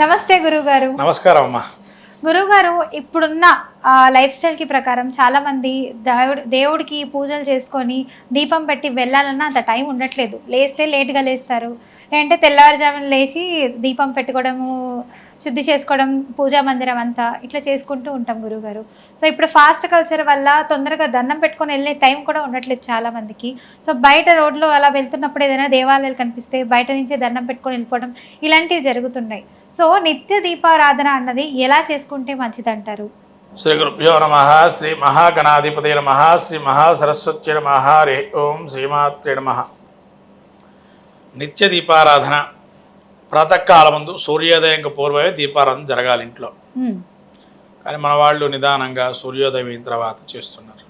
నమస్తే గురుగారు నమస్కారం అమ్మా. గురుగారు ఇప్పుడున్న లైఫ్ స్టైల్కి ప్రకారం చాలామంది దేవుడి దేవుడికి పూజలు చేసుకొని దీపం పెట్టి వెళ్ళాలన్నా అంత టైం ఉండట్లేదు. లేస్తే లేట్గా లేస్తారు. లేదంటే తెల్లవారుజామున లేచి దీపం పెట్టుకోవడము శుద్ధి చేసుకోవడం పూజా మందిరం అంతా ఇట్లా చేసుకుంటూ ఉంటాం గురుగారు సో ఇప్పుడు ఫాస్ట్ కల్చర్ వల్ల తొందరగా దండం పెట్టుకొని వెళ్ళే టైం కూడా ఉండట్లేదు చాలా మందికి. సో బయట రోడ్లో అలా వెళ్తున్నప్పుడు ఏదైనా దేవాలయాలు కనిపిస్తే బయట నుంచే దండం పెట్టుకొని వెళ్ళిపోవడం ఇలాంటివి జరుగుతున్నాయి. సో నిత్య దీపారాధన అన్నది ఎలా చేసుకుంటే మంచిదంటారు? శ్రీ గురుభ్యో నమ శ్రీ మహాగణాధిపతి నమ శ్రీ మహాసరస్వతి నమ హరే ఓం శ్రీమాత్రే నమ. నిత్య దీపారాధన ప్రాతకాలమందు సూర్యోదయంకి పూర్వమే దీపారాధన జరగాలి ఇంట్లో. కానీ మన వాళ్ళు నిదానంగా సూర్యోదయం అయిన తర్వాత చేస్తున్నారు.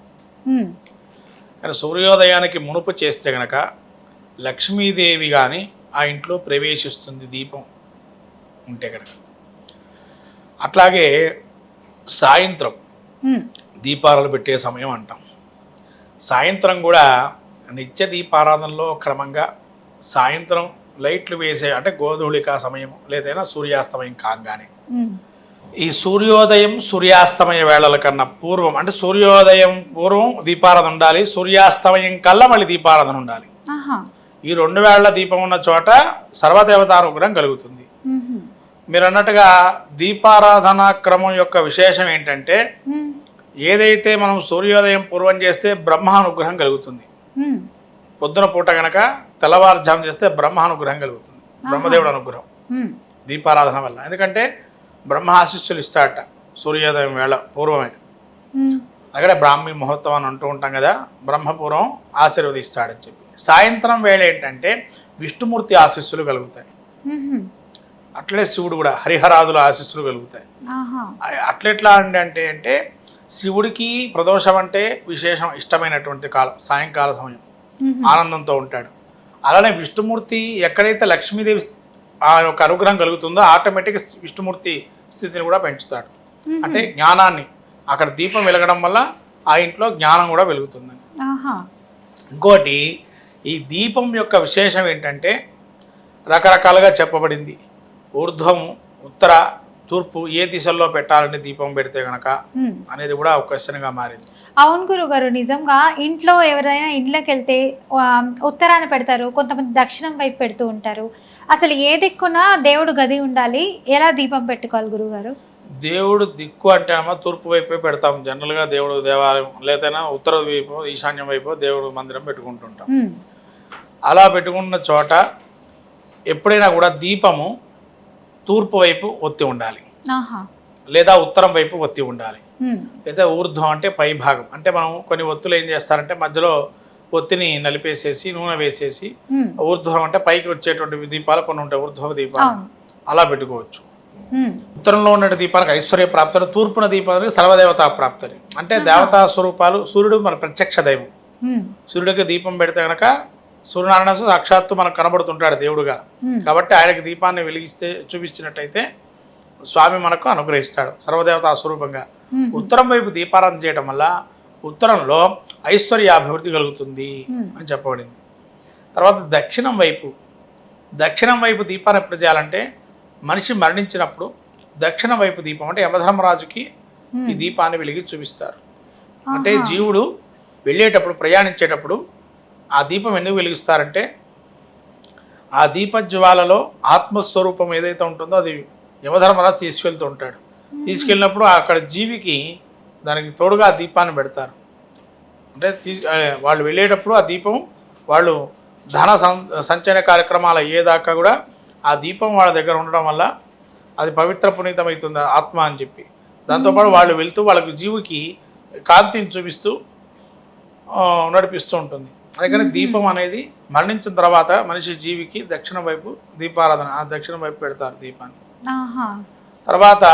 కానీ సూర్యోదయానికి మునుపు చేస్తే గనక లక్ష్మీదేవి కానీ ఆ ఇంట్లో ప్రవేశిస్తుంది దీపం ఉంటే కనుక అట్లాగే సాయంత్రం దీపారాలు పెట్టే సమయం అంటాం. సాయంత్రం కూడా నిత్య దీపారాధనలో క్రమంగా సాయంత్రం లైట్లు వేసే అంటే గోధూళిక సమయం లేదైనా సూర్యాస్తమయం కాగానే. ఈ సూర్యోదయం సూర్యాస్తమయ వేళల కన్నా పూర్వం అంటే సూర్యోదయం పూర్వం దీపారాధన ఉండాలి సూర్యాస్తమయం కల్లా మళ్ళీ దీపారాధన ఉండాలి. ఈ రెండు వేళ్ళ దీపం ఉన్న చోట సర్వదేవతానుగ్రహం కలుగుతుంది. మీరు అన్నట్టుగా దీపారాధన క్రమం యొక్క విశేషం ఏంటంటే ఏదైతే మనం సూర్యోదయం పూర్వం చేస్తే బ్రహ్మానుగ్రహం కలుగుతుంది. పొద్దున పూట గనక తెల్లవారుజాము చేస్తే బ్రహ్మానుగ్రహం కలుగుతుంది. బ్రహ్మదేవుడు అనుగ్రహం. దీపారాధన వల్ల. ఎందుకంటే బ్రహ్మ ఆశిస్సులు ఇస్తాడట సూర్యోదయం వేళ పూర్వమే. అక్కడే బ్రాహ్మీ ముహూర్తం అని అంటూ ఉంటాం కదా బ్రహ్మపూర్వం ఆశీర్వదిస్తాడని చెప్పి. సాయంత్రం వేళ ఏంటంటే విష్ణుమూర్తి ఆశీస్సులు కలుగుతాయి. అట్లే శివుడు కూడా హరిహరాదుల ఆశీస్సులు కలుగుతాయి. అట్లెట్లా అండి అంటే అంటే శివుడికి ప్రదోషం అంటే విశేషం ఇష్టమైనటువంటి కాలం సాయంకాల సమయం. ఆనందంతో ఉంటాడు. అలానే విష్ణుమూర్తి ఎక్కడైతే లక్ష్మీదేవి ఆ యొక్క అనుగ్రహం కలుగుతుందో ఆటోమేటిక్గా విష్ణుమూర్తి స్థితిని కూడా పెంచుతాడు. అంటే జ్ఞానాన్ని అక్కడ దీపం వెలగడం వల్ల ఆ ఇంట్లో జ్ఞానం కూడా వెలుగుతుంది ఇంకోటి ఈ దీపం యొక్క విశేషం ఏంటంటే రకరకాలుగా చెప్పబడింది. ఊర్ధ్వం ఉత్తర తూర్పు ఏ దిశల్లో పెట్టాలని దీపం పెడితే గనక. అనేది కూడా ఒక క్వశ్చన్గా మారింది. అవును గురుగారు నిజంగా ఇంట్లో ఎవరైనా ఇంట్లోకి వెళ్తే ఆ, ఉత్తరాన పెడతారు కొంతమంది దక్షిణం వైపు పెడుతూ ఉంటారు. అసలు ఏ దిక్కున దేవుడు గది ఉండాలి? ఎలా దీపం పెట్టుకోవాలి గురుగారు దేవుడు దిక్కు అంటే తూర్పు వైపే పెడతాం. జనరల్గా దేవుడు దేవాలయం లేదైనా ఉత్తర వైపు ఈశాన్యం వైపు దేవుడు మందిరం పెట్టుకుంటుంటాం. అలా పెట్టుకున్న చోట ఎప్పుడైనా కూడా దీపము తూర్పు వైపు ఒత్తి ఉండాలి. లేదా ఉత్తరం వైపు ఒత్తి ఉండాలి. లేదా ఊర్ధ్వం అంటే పై భాగం. అంటే మనం కొన్ని ఒత్తులు ఏం చేస్తారంటే మధ్యలో ఒత్తిని నలిపేసేసి నూనె వేసేసి ఊర్ధ్వం అంటే పైకి వచ్చేటువంటి దీపాలు కొన్ని ఉంటాయి ఊర్ధ్వ దీపాలు. అలా పెట్టుకోవచ్చు. ఉత్తరంలో ఉన్న దీపాలకు ఐశ్వర్య ప్రాప్తని తూర్పున దీపాలకు సర్వదేవతా ప్రాప్తని అంటే దేవతా స్వరూపాలు సూర్యుడు మన ప్రత్యక్ష దైవం. సూర్యుడికి దీపం పెడితే కనుక సూర్యనారాయణ సాక్షాత్తు మనకు కనబడుతుంటాడు దేవుడుగా. కాబట్టి ఆయనకి దీపాన్ని వెలిగిస్తే చూపించినట్టయితే స్వామి మనకు అనుగ్రహిస్తాడు సర్వదేవతా స్వరూపంగా. ఉత్తరం వైపు దీపారాధన చేయడం వల్ల ఉత్తరంలో ఐశ్వర్యాభివృద్ధి కలుగుతుంది Hmm. అని చెప్పబడింది. తర్వాత దక్షిణం వైపు దక్షిణం వైపు దీపాన్ని ఎప్పుడు చేయాలంటే మనిషి మరణించినప్పుడు దక్షిణం వైపు దీపం అంటే యమధర్మరాజుకి ఈ దీపాన్ని వెలిగి చూపిస్తారు. అంటే. జీవుడు వెళ్ళేటప్పుడు ప్రయాణించేటప్పుడు ఆ దీపం ఎందుకు వెలిగిస్తారంటే ఆ దీపజ్వాలలో ఆత్మస్వరూపం ఏదైతే ఉంటుందో అది యమధర్మరాజు తీసుకెళ్తూ ఉంటాడు. తీసుకెళ్ళినప్పుడు అక్కడ జీవికి దానికి తోడుగా ఆ దీపాన్ని పెడతారు. అంటే వాళ్ళు వెళ్ళేటప్పుడు ఆ దీపం వాళ్ళు ధన సంచయన కార్యక్రమాలు అయ్యేదాకా కూడా ఆ దీపం వాళ్ళ దగ్గర ఉండడం వల్ల అది పవిత్ర పునీతమవుతుంది ఆత్మ అని చెప్పి. దాంతోపాటు వాళ్ళు వెళ్తూ వాళ్ళకి జీవికి కాంతిని చూపిస్తూ నడిపిస్తూ ఉంటుంది. అందుకని దీపం అనేది మరణించిన తర్వాత మనిషి జీవికి దక్షిణ వైపు దీపారాధన ఆ దక్షిణ వైపు పెడతారు దీపాన్ని. తర్వాత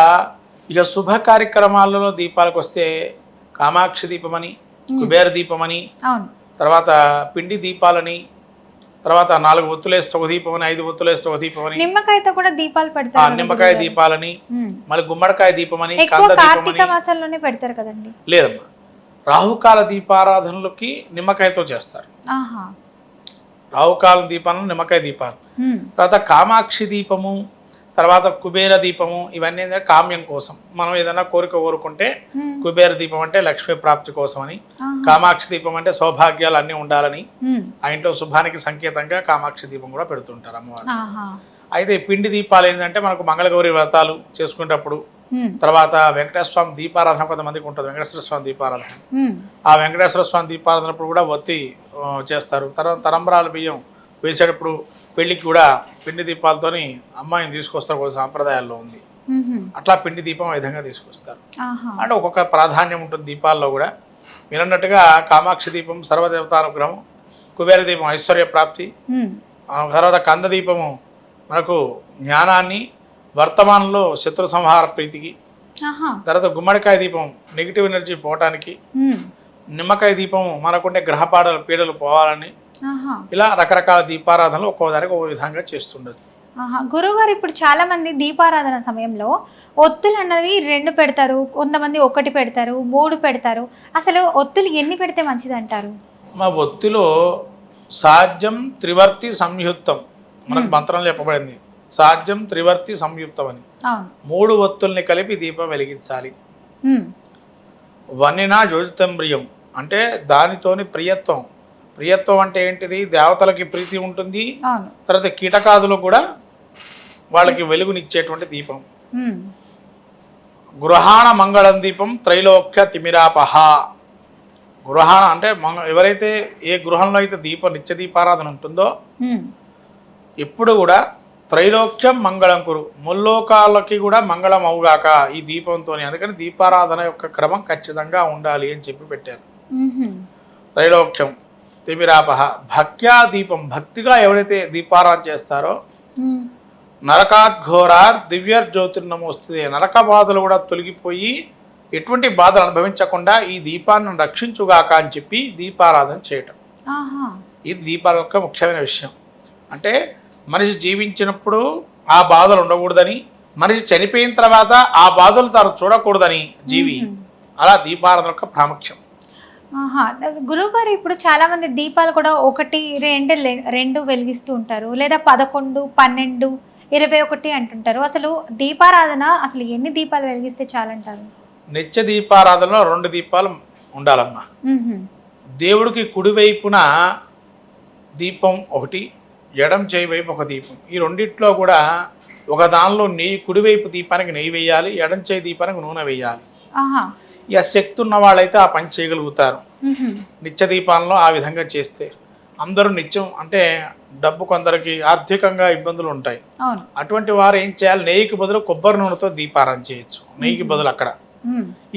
ఇక శుభ కార్యక్రమాలలో దీపాలకు వస్తే కామాక్షి దీపమని కుబేర దీపమని తర్వాత పిండి దీపాలని తర్వాత నాలుగు ఒత్తులేస్తే ఒక దీపం అని ఐదు ఒత్తులేస్తే ఒక దీపం అని నిమ్మకాయతో కూడా దీపాలు పెడతారు నిమ్మకాయ? దీపాలని. మళ్ళీ గుమ్మడికాయ దీపమని ఎక్కువ కంద కార్తీక మాసంలోనే పెడతారు కదండి. లేదమ్మా. రాహుకాల దీపారాధనలకి నిమ్మకాయతో చేస్తారు రాహుకాల దీపాలను నిమ్మకాయ దీపాలు తర్వాత కామాక్షి దీపము తర్వాత కుబేర దీపము ఇవన్నీ ఏంటంటే కామ్యం కోసం మనం ఏదైనా కోరిక కోరుకుంటే. కుబేర దీపం అంటే లక్ష్మీ ప్రాప్తి కోసం అని. కామాక్షి దీపం అంటే సౌభాగ్యాలు అన్నీ ఉండాలని. ఆ ఇంట్లో శుభానికి సంకేతంగా కామాక్షి దీపం కూడా పెడుతుంటారు అమ్మవారు. అయితే పిండి దీపాలు ఏంటంటే మనకు మంగళగౌరి వ్రతాలు చేసుకునేటప్పుడు. తర్వాత వెంకటేశ్వర స్వామి దీపారాధన కొంతమందికి ఉంటుంది వెంకటేశ్వర స్వామి దీపారాధన. ఆ వెంకటేశ్వర స్వామి దీపారాధనప్పుడు కూడా ఒత్తి చేస్తారు తర్వాత తరంబరాల బియ్యం వేసేటప్పుడు పెళ్ళికి కూడా పిండి దీపాలతోని అమ్మాయిని తీసుకొస్తారు కొన్ని సాంప్రదాయాల్లో ఉంది. అట్లా పిండి దీపం విధంగా తీసుకొస్తారు. అంటే ఒక్కొక్క ప్రాధాన్యం ఉంటుంది దీపాల్లో కూడా మీరు అన్నట్టుగా కామాక్షి దీపం సర్వదేవతానుగ్రహం కుబేర దీపం ఐశ్వర్య ప్రాప్తి తర్వాత కంద దీపము మనకు జ్ఞానాన్ని వర్తమానంలో శత్రు సంహార ప్రీతికి. తర్వాత గుమ్మడికాయ దీపం నెగిటివ్ ఎనర్జీ పోవటానికి మ్మ్. నిమ్మకాయ దీపం మనకుండే గ్రహపాడలు పీడలు పోవాలని. ఇలా రకరకాల దీపారాధనలు ఒక్కో దానికి ఒక్కో విధంగా చేస్తుండదు. గురువుగారు ఇప్పుడు చాలా మంది దీపారాధన సమయంలో ఒత్తులు అన్నవి రెండు పెడతారు కొంతమంది ఒకటి పెడతారు మూడు పెడతారు అసలు ఒత్తులు ఎన్ని పెడితే మంచిది అంటారు మా ఒత్తిలో సాధ్యం త్రివర్తి సంయుక్తం మనకు మంత్రం చెప్పబడింది. సాధ్యం త్రివర్తి సంయుక్తం అని మూడు ఒత్తుల్ని కలిపి దీపం వెలిగించాలి. మ్మ్. వన్నినా యోజితంబ్రియం అంటే దానితోని ప్రియత్వం. ప్రియత్వం అంటే ఏంటిది? దేవతలకి ప్రీతి ఉంటుంది. తర్వాత కీటకాదులు కూడా వాళ్ళకి వెలుగునిచ్చేటువంటి దీపం. గృహాణ మంగళం దీపం త్రైలోక్య తిమిరాపహ. గృహాణ అంటే ఎవరైతే ఏ గృహంలో అయితే దీపం నిత్య దీపారాధన ఉంటుందో. ఎప్పుడు కూడా త్రైలోక్యం మంగళం కురు. ముల్లోకాలకి కూడా మంగళం అవుగాక ఈ దీపంతో అందుకని దీపారాధన యొక్క క్రమం ఖచ్చితంగా ఉండాలి అని చెప్పి పెట్టారు. త్రైలోక్యం తిమిరాపహ. భక్త్యా దీపం భక్తిగా ఎవరైతే దీపారాధన చేస్తారో. నరకాద్ఘోరార్ దివ్యర్ జ్యోతిర్నమోస్తుంది నరక బాధలు కూడా తొలగిపోయి ఎటువంటి బాధలు అనుభవించకుండా ఈ దీపాన్ని రక్షించుగాక అని చెప్పి దీపారాధన చేయటం. ఇది దీపాల యొక్క ముఖ్యమైన విషయం. అంటే మనిషి జీవించినప్పుడు ఆ బాధలు ఉండకూడదని మనిషి చనిపోయిన తర్వాత ఆ బాధలు తాను చూడకూడదని జీవి. అలా దీపారాధన యొక్క ప్రాముఖ్యం. ఆహా గురువు గారు ఇప్పుడు చాలా మంది దీపాలు కూడా ఒకటి రెండు రెండు వెలిగిస్తూ ఉంటారు. లేదా పదకొండు పన్నెండు ఇరవై ఒకటి అంటుంటారు. అసలు దీపారాధన అసలు ఎన్ని దీపాలు వెలిగిస్తే చాలంటారు? నిత్య దీపారాధనలో రెండు దీపాలు ఉండాలమ్మా. దేవుడికి కుడివైపున దీపం ఒకటి ఎడం చేయి వైపు ఒక దీపం. ఈ రెండిట్లో కూడా ఒక దానిలో నెయ్యి కుడివైపు దీపానికి నెయ్యి వేయాలి ఎడం చేయి దీపానికి నూనె వేయాలి. ఇక శక్తి ఉన్న వాళ్ళైతే ఆ పని చేయగలుగుతారు. నిత్య దీపాలలో ఆ విధంగా చేస్తే అందరూ నిత్యం అంటే డబ్బు కొందరికి ఆర్థికంగా ఇబ్బందులు ఉంటాయి. అటువంటి వారు ఏం చేయాలి? నెయ్యికి బదులు కొబ్బరి నూనెతో దీపారాధన చేయొచ్చు. నెయ్యికి బదులు అక్కడ.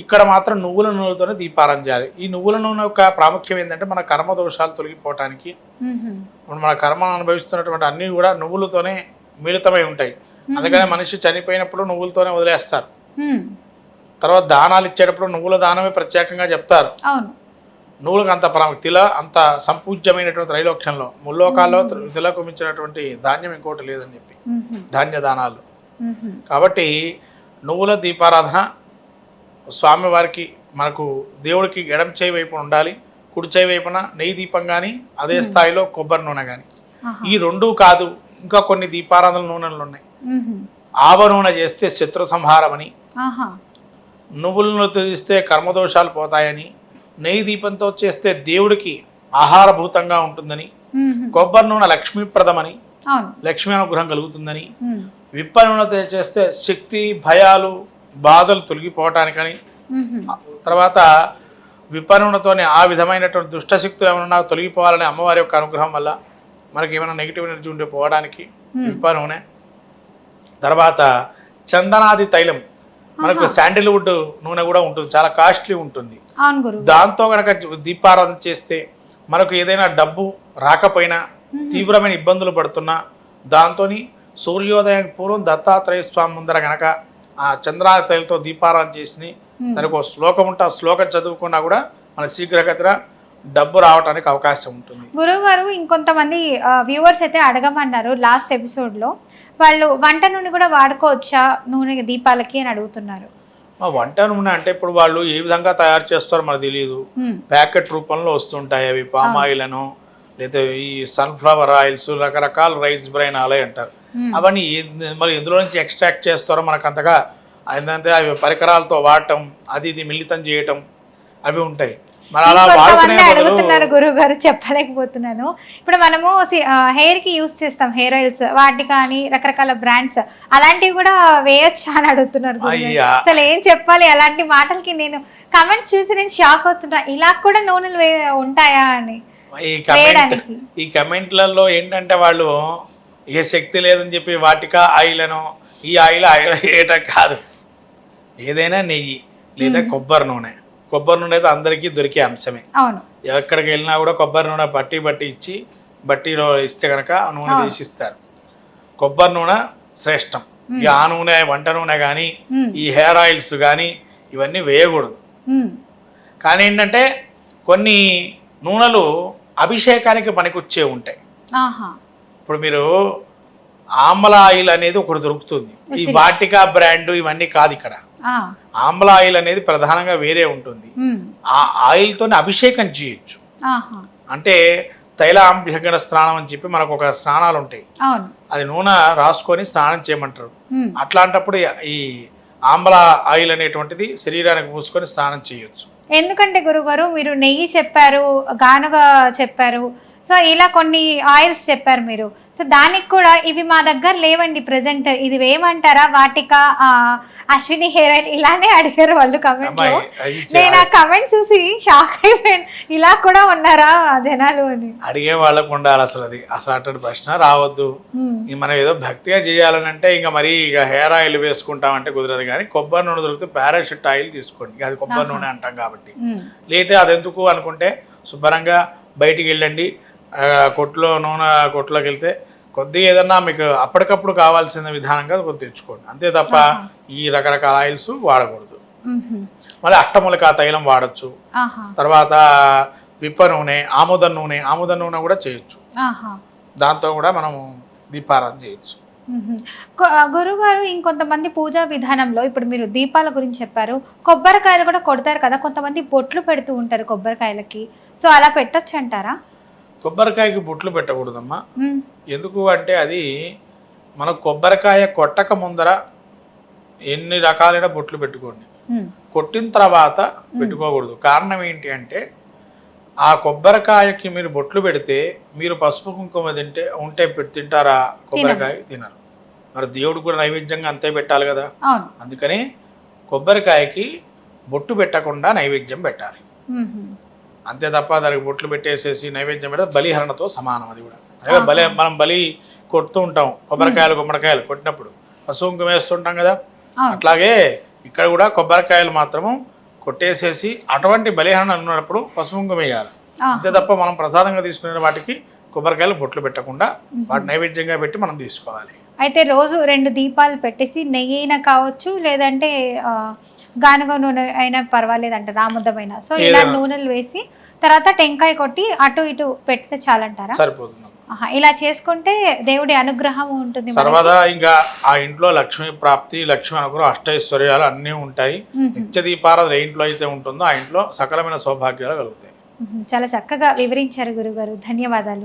ఇక్కడ మాత్రం నువ్వుల నూనెతోనే దీపారాధన చేయాలి. ఈ నువ్వుల నూనె యొక్క ప్రాముఖ్యం ఏంటంటే మన కర్మ దోషాలు తొలగిపోవటానికి. ఇప్పుడు మన కర్మ అనుభవిస్తున్నటువంటి అన్నీ కూడా నువ్వులతోనే మిళితమై ఉంటాయి. అందుకనే మనిషి చనిపోయినప్పుడు నువ్వులతోనే వదిలేస్తారు. తర్వాత దానాలు ఇచ్చేటప్పుడు నువ్వుల దానమే ప్రత్యేకంగా చెప్తారు. నువ్వులకు అంత ప్రాముఖ్యత తిల అంత సంపూజ్యమైనటువంటి త్రైలోక్యంలో ముల్లోకాల్లో తిలకు మించినటువంటి ధాన్యం ఇంకోటి లేదని చెప్పి. ధాన్య దానాలు. కాబట్టి నువ్వుల దీపారాధన స్వామివారికి మనకు దేవుడికి ఎడం చేయి వైపున ఉండాలి కుడి చేయి వైపున నెయ్యి దీపం కానీ అదే స్థాయిలో కొబ్బరి నూనె కానీ. ఈ రెండు కాదు ఇంకా కొన్ని దీపారాధన నూనెలు ఉన్నాయి. ఆవ నూనె చేస్తే శత్రు సంహారం అని ఆహా నువ్వుల నూనె తీస్తే కర్మదోషాలు పోతాయని నెయ్యి దీపంతో చేస్తే దేవుడికి ఆహారభూతంగా ఉంటుందని. కొబ్బరి నూనె లక్ష్మీప్రదమని లక్ష్మీ అనుగ్రహం కలుగుతుందని. విప్ప నూనెతో చేస్తే శక్తి భయాలు బాధలు తొలగిపోవటానికని. తర్వాత విప్ప నూనెతోనే ఆ విధమైనటువంటి దుష్టశక్తులు ఏమైనా తొలగిపోవాలని అమ్మవారి యొక్క అనుగ్రహం వల్ల మనకి ఏమైనా నెగిటివ్ ఎనర్జీ ఉండే పోవడానికి విప్ప నూనె తర్వాత చందనాది తైలం. మనకు శాండిల్వుడ్ నూనె కూడా ఉంటుంది చాలా కాస్ట్లీ ఉంటుంది. దాంతో కనుక దీపారాధన చేస్తే మనకు ఏదైనా డబ్బు రాకపోయినా తీవ్రమైన ఇబ్బందులు పడుతున్నా దాంతో సూర్యోదయం పూర్వం దత్తాత్రేయ స్వామి ముందర గనక ఆ చంద్రాతలతో దీపారాధన చేసి. దానికి ఒక శ్లోకం ఉంటే ఆ శ్లోకం చదువుకున్నా కూడా మన శీఘ్రగతిన డబ్బు రావడానికి అవకాశం ఉంటుంది. గురువు గారు ఇంకొంతమంది వ్యూవర్స్ అయితే అడగమన్నారు లాస్ట్ ఎపిసోడ్లో వాళ్ళు వంట నూనె కూడా వాడుకోవచ్చా? నూనె దీపాలకి అని అడుగుతున్నారు. వంట నూనె అంటే ఇప్పుడు వాళ్ళు ఏ విధంగా తయారు చేస్తారో మనకు తెలియదు. ప్యాకెట్ రూపంలో వస్తుంటాయి అవి పామ్ ఆయిల్ అనో లేదా ఈ సన్ఫ్లవర్ ఆయిల్స్ రకరకాల రైస్ బ్రైన్ ఆయిల్ అంటారు. మ్మ్. అవన్నీ మరి ఎందులో నుంచి ఎక్స్ట్రాక్ట్ చేస్తారో మనకు అంతగా ఏంటంటే అవి పరికరాలతో వాడటం అది ఇది మిళితం చేయటం అవి ఉంటాయి. మరి అలా అడుగుతున్నారు గురువు గారు చెప్పలేకపోతున్నాను. ఇప్పుడు మనము హెయిర్కి యూస్ చేస్తాం హెయిర్ ఆయిల్స్ వాటి కానీ రకరకాల బ్రాండ్స్ అలాంటివి కూడా వేయొచ్చా అని అడుగుతున్నారు. అసలు ఏం చెప్పాలి? అలాంటి మాటలకి నేను కమెంట్స్ చూసి నేను షాక్ అవుతున్నా. ఇలా కూడా నూనెలు ఉంటాయా అని. ఈ కమెంట్. ఈ కమెంట్లలో ఏంటంటే వాళ్ళు ఏ శక్తి లేదని చెప్పి వాటికా ఆయిల్ అనో ఈ ఆయిల్ ఆయిల్ వేయటం కాదు. ఏదైనా నెయ్యి లేదా కొబ్బరి నూనె. కొబ్బరి నూనె అయితే అందరికీ దొరికే అంశమే. ఎక్కడికి వెళ్ళినా కూడా కొబ్బరి నూనె బట్టి బట్టి ఇచ్చి బట్టీలో ఇస్తే కనుక ఆ నూనె అవును. తీసి ఇస్తారు కొబ్బరి నూనె శ్రేష్టం. ఈ ఆ నూనె వంట నూనె కానీ. ఈ హెయిర్ ఆయిల్స్ కానీ ఇవన్నీ వేయకూడదు. కానీ ఏంటంటే కొన్ని నూనెలు అభిషేకానికి పనికొచ్చే ఉంటాయి. ఇప్పుడు మీరు ఆమ్ల ఆయిల్ అనేది ఒకటి దొరుకుతుంది. ఈ. వాటికా బ్రాండ్ ఇవన్నీ కాదు ఇక్కడ. ఆమ్ల ఆయిల్ అనేది ప్రధానంగా వేరే ఉంటుంది. ఆ ఆయిల్తోనే అభిషేకం చేయొచ్చు. అంటే తైలాంభిషకర స్నానం అని చెప్పి మనకు ఒక స్నానాలు ఉంటాయి. అది నూనె రాసుకొని స్నానం చేయమంటారు. అట్లాంటప్పుడు ఈ ఆమ్ల ఆయిల్ అనేటువంటిది శరీరానికి పూసుకొని స్నానం చేయొచ్చు. ఎందుకంటే గురుగారు మీరు నెయ్యి చెప్పారు గానుగ చెప్పారు సో ఇలా కొన్ని ఆయిల్స్ చెప్పారు మీరు. సో దానికి కూడా ఇవి మా దగ్గర లేవండి ప్రెసెంట్ ఇది వేయమంటారా? వాటిక అశ్విని హెయిర్ ఆయిల్ ఇలానే అడిగారు వాళ్ళు కమెంట్లో. నేను ఆ కమెంట్ చూసి షాక్ అయిపోయాను. ఇలా కూడా ఉన్నారా జనాలు అని. అడిగే వాళ్ళకు ఉండాలి అసలు అది. అసలు ప్రశ్న రావద్దు. మనం ఏదో భక్తిగా చేయాలని అంటే ఇంకా మరి ఇక హెయిర్ ఆయిల్ వేసుకుంటామంటే కుదరదు కానీ కొబ్బరి నూనె దొరికితే పారాషూట్ ఆయిల్ తీసుకోండి. అది కొబ్బరి నూనె అంటాం కాబట్టి. ఉమ్, లేతే అది ఎందుకు అనుకుంటే శుభ్రంగా బయటికి వెళ్ళండి. కొట్లో నూనె కొట్లోకి వెళ్తే కొద్దిగా ఏదన్నా మీకు అప్పటికప్పుడు కావాల్సిన విధానంగా కొద్ది తెచ్చుకోండి. అంతే తప్ప ఈ రకరకాల ఆయిల్స్ వాడకూడదు. మళ్ళీ అట్టములక తైలం వాడచ్చు. తర్వాత విప్ప నూనె ఆముద నూనె ఆముద నూనె కూడా చేయొచ్చు. ఆహా. దాంతో కూడా మనం దీపారాధన చేయొచ్చు. గురుగారు ఇంకొంతమంది పూజా విధానంలో ఇప్పుడు మీరు దీపాల గురించి చెప్పారు. కొబ్బరికాయలు కూడా కొడతారు కదా కొంతమంది బొట్లు పెడుతూ ఉంటారు కొబ్బరికాయలకి. సో అలా పెట్టొచ్చు అంటారా కొబ్బరికాయకి బొట్లు పెట్టకూడదమ్మా. మ్మ్. ఎందుకు అంటే అది మన కొబ్బరికాయ కొట్టక ముందర ఎన్ని రకాలైన బొట్లు పెట్టుకోండి. కొట్టిన తర్వాత పెట్టుకోకూడదు. కారణం ఏంటి అంటే ఆ కొబ్బరికాయకి మీరు బొట్లు పెడితే మీరు పసుపు కుంకుమ తింటే ఉంటే పెట్టి తింటారా? కొబ్బరికాయ తినరు. మరి దేవుడు కూడా నైవేద్యంగా అంతే పెట్టాలి కదా? అందుకని కొబ్బరికాయకి బొట్టు పెట్టకుండా నైవేద్యం పెట్టాలి. అంతే తప్ప దానికి బొట్లు పెట్టేసేసి నైవేద్యం పెడితే బలిహరణతో సమానం అది కూడా. అదే బలి మనం బలి కొడుతూ ఉంటాం. కొబ్బరికాయలు గుమ్మడికాయలు కొట్టినప్పుడు. పశువు కుంకుమ వేస్తుంటాం కదా? అట్లాగే ఇక్కడ కూడా కొబ్బరికాయలు మాత్రము కొట్టేసేసి అటువంటి బలిహరణ ఉన్నప్పుడు కుంకుమ వేయాలి. అంతే తప్ప మనం ప్రసాదంగా తీసుకునే వాటికి కొబ్బరికాయలు బొట్లు పెట్టకుండా వాటి నైవేద్యంగా పెట్టి మనం తీసుకోవాలి. అయితే రోజు రెండు దీపాలు పెట్టేసి నెయ్యి అయినా కావచ్చు లేదంటే గానుగ నూనె అయినా పర్వాలేదంట రాముద్దమైన సో ఇలా. నూనెలు వేసి తర్వాత టెంకాయ కొట్టి అటు ఇటు పెడితే చాలంటారా సరిపోతుంది ఇలా చేసుకుంటే దేవుడి అనుగ్రహం ఉంటుంది. సర్వదా ఇంకా ఆ ఇంట్లో లక్ష్మీ ప్రాప్తి లక్ష్మీ అనుగ్రహం అష్టైశ్వర్యాలు అన్నీ ఉంటాయి. నిత్య దీపారాధన ఏ ఇంట్లో అయితే ఉంటుందో ఆ ఇంట్లో సకలమైన సౌభాగ్యాలు కలుగుతాయి. చాలా చక్కగా వివరించారు గురుగారు ధన్యవాదాలు